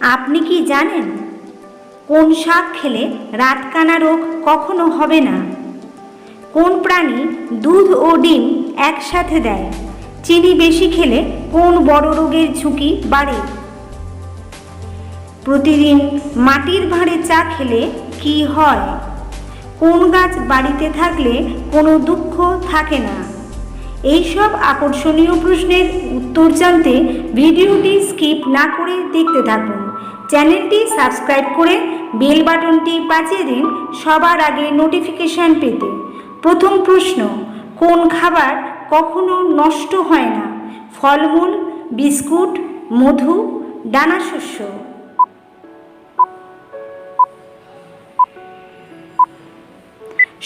আপনি কি জানেন? কোন শাক খেলে রাতকানা রোগ কখনো হবে না? কোন প্রাণী দুধ ও ডিম একসাথে দেয়? চিনি বেশি খেলে কোন বড় রোগের ঝুঁকি বাড়ে? প্রতিদিন মাটির ভাঁড়ে চা খেলে কি হয়? কোন গাছ বাড়িতে থাকলে কোনো দুঃখ থাকে না? এইসব আকর্ষণীয় প্রশ্নের উত্তর জানতে ভিডিওটি স্কিপ না করে দেখতে থাকুন। চ্যানেলটি সাবস্ক্রাইব করে বেল বাটনটি বাজিয়ে দিন সবার আগে নোটিফিকেশান পেতে। প্রথম প্রশ্ন, কোন খাবার কখনো নষ্ট হয় না? ফলমূল, বিস্কুট, মধু দানাশস্য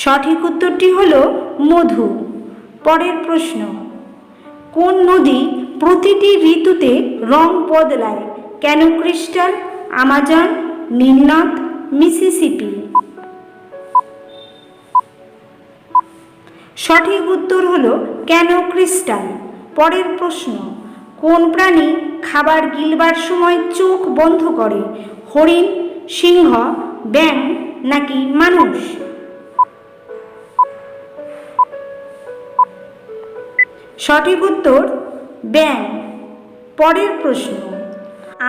সঠিক উত্তরটি হল মধু। পরের প্রশ্ন, কোন নদী প্রতিটি ঋতুতে রং বদলায়? কেন ক্রিস্টাল? Amazon নীলনদ Mississippi. সঠিক উত্তর হল কেন ক্রিস্টাল পরের প্রশ্ন, কোন প্রাণী খাবার গিলবার সময় চোখ বন্ধ করে? হরিণ, সিংহ ব্যাং নাকি মানুষ? সঠিক উত্তর ব্যাং পরের প্রশ্ন,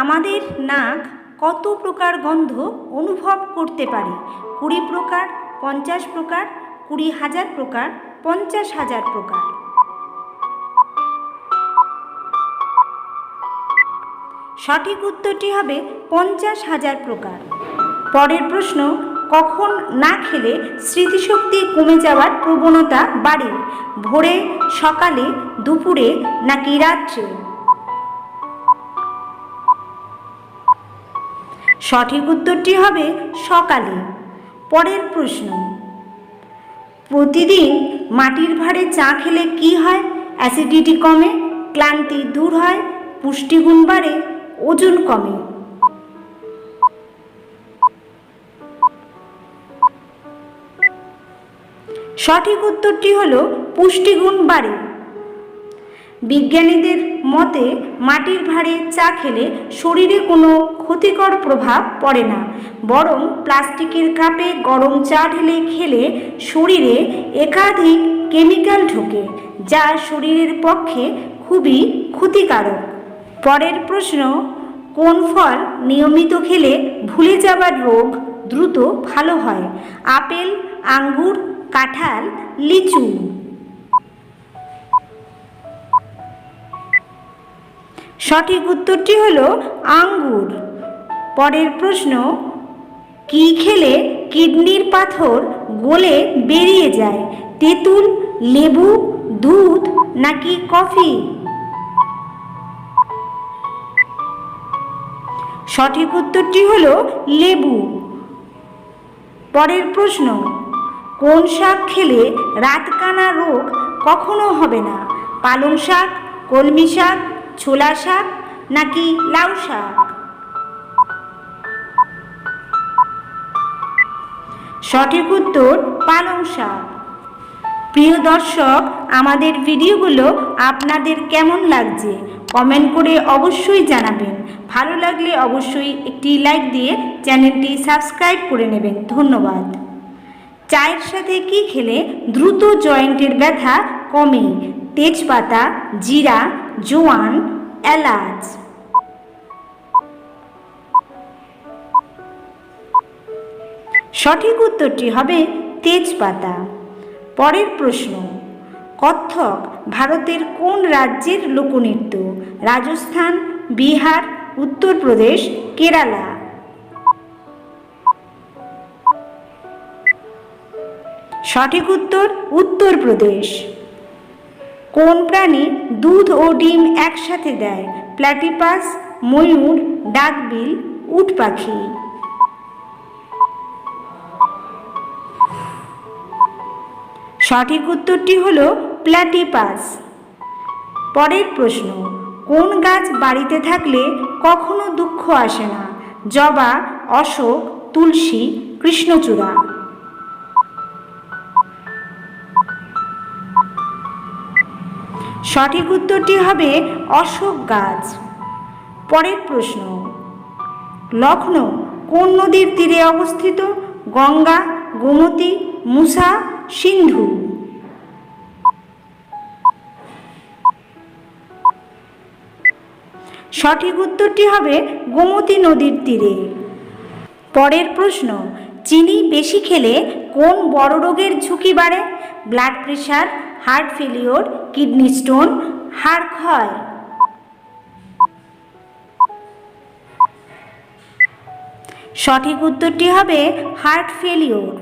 আমাদের নাক কত প্রকার গন্ধ অনুভব করতে পারে? কুড়ি প্রকার, পঞ্চাশ প্রকার, কুড়ি হাজার প্রকার, পঞ্চাশ হাজার প্রকার। সঠিক উত্তরটি হবে পঞ্চাশ হাজার প্রকার। পরের প্রশ্ন, কখন না খেলে স্মৃতিশক্তি কমে যাওয়ার প্রবণতা বাড়ে? ভোরে, সকালে, দুপুরে, নাকি রাত্রে? সঠিক উত্তরটি হবে সকালে। পরের প্রশ্ন, প্রতিদিন মাটির ভাঁড়ে চা খেলে কি হয়? অ্যাসিডিটি কমে, ক্লান্তি দূর হয়, পুষ্টিগুণ বাড়ে, ওজন কমে। সঠিক উত্তরটি হল পুষ্টিগুণ বাড়ে। বিজ্ঞানীদের মতে মাটির ভাঁড়ে চা খেলে শরীরে কোনো ক্ষতিকর প্রভাব পড়ে না, বরং প্লাস্টিকের কাপে গরম চা ঢেলে খেলে শরীরে একাধিক কেমিক্যাল ঢোকে, যা শরীরের পক্ষে খুবই ক্ষতিকারক। পরের প্রশ্ন, কোন ফল নিয়মিত খেলে ভুলে যাবার রোগ দ্রুত ভালো হয়? আপেল, আঙ্গুর, কাঁঠাল, লিচু। সঠিক উত্তরটি হল আঙ্গুর। পরের প্রশ্ন, কি খেলে কিডনির পাথর গলে বেরিয়ে যায়? তেঁতুল, লেবু, দুধ নাকি কফি? সঠিক উত্তরটি হল লেবু। পরের প্রশ্ন, কোন শাক খেলে রাতকানা রোগ কখনো হবে না? পালং শাক, কলমি শাক ছোলা শাক নাকি লাউ শাক? সঠিক উত্তর পালং শাক। প্রিয় দর্শক, আমাদের ভিডিওগুলো আপনাদের কেমন লাগছে? কমেন্ট করে অবশ্যই জানাবেন। ভালো লাগলে অবশ্যই একটি লাইক দিয়ে চ্যানেলটি সাবস্ক্রাইব করে নেবেন। ধন্যবাদ। চায়ের সাথে কি খেলে দ্রুত জয়েন্টের ব্যথা কমে? তেজপাতা, জিরা জোয়ান এলাচ সঠিক উত্তরটি হবে তেজপাতা। পরের প্রশ্ন, কত্থক ভারতের কোন রাজ্যের লোকনৃত্য? রাজস্থান, বিহার উত্তরপ্রদেশ কেরালা। সঠিক উত্তর উত্তরপ্রদেশ কোন প্রাণী দুধ ও ডিম একসাথে দেয়? প্ল্যাটিপাস ময়ূর, ডাকবিল, উট পাখি। সঠিক উত্তরটি হল প্ল্যাটিপাস পরের প্রশ্ন, কোন গাছ বাড়িতে থাকলে কখনো দুঃখ আসে না? জবা, অশোক, তুলসী, কৃষ্ণচূড়া। সঠিক উত্তরটি হবে অশোক গাছ। পরের প্রশ্ন লখনৌ কোন নদীর তীরে অবস্থিত? গঙ্গা, গোমতী, মুসা, সিন্ধু। সঠিক উত্তরটি হবে গোমতী নদীর তীরে। পরের প্রশ্ন চিনি বেশি খেলে কোন বড় রোগের ঝুঁকি বাড়ে? Blood pressure, heart failure, kidney stone, হাড় ক্ষয়। সঠিক উত্তরটি হবে হার্ট ফেলিওর।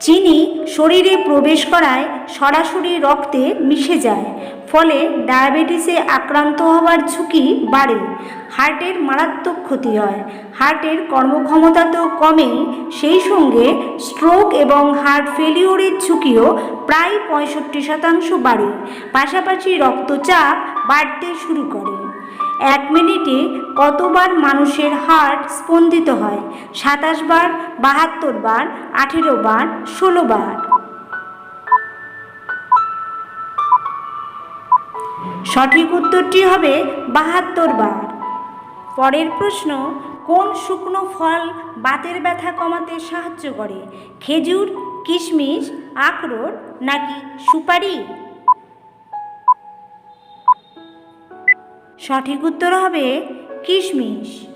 চিনি শরীরে প্রবেশ করায় সরাসরি রক্তে মিশে যায়। ফলে ডায়াবেটিসে আক্রান্ত হওয়ার ঝুঁকি বাড়ে। হার্টের মারাত্মক ক্ষতি হয়। হার্টের কর্মক্ষমতা তো কমেই সেই সঙ্গে স্ট্রোক এবং হার্ট ফেলিওরের ঝুঁকিও প্রায় পঁয়ষট্টি শতাংশ বাড়ে। পাশাপাশি রক্তচাপ বাড়তে শুরু করে। এক মিনিটে কতবার মানুষের হার্ট স্পন্দিত হয়? সাতাশ বার, বাহাত্তর বার, আঠেরো বার, ষোলো বার? সঠিক উত্তরটি হবে বাহাত্তর বার। পরের প্রশ্ন, কোন শুকনো ফল বাতের ব্যথা কমাতে সাহায্য করে? খেজুর, কিশমিশ, আখরোট নাকি সুপারি? সঠিক উত্তর হবে কিশমিশ।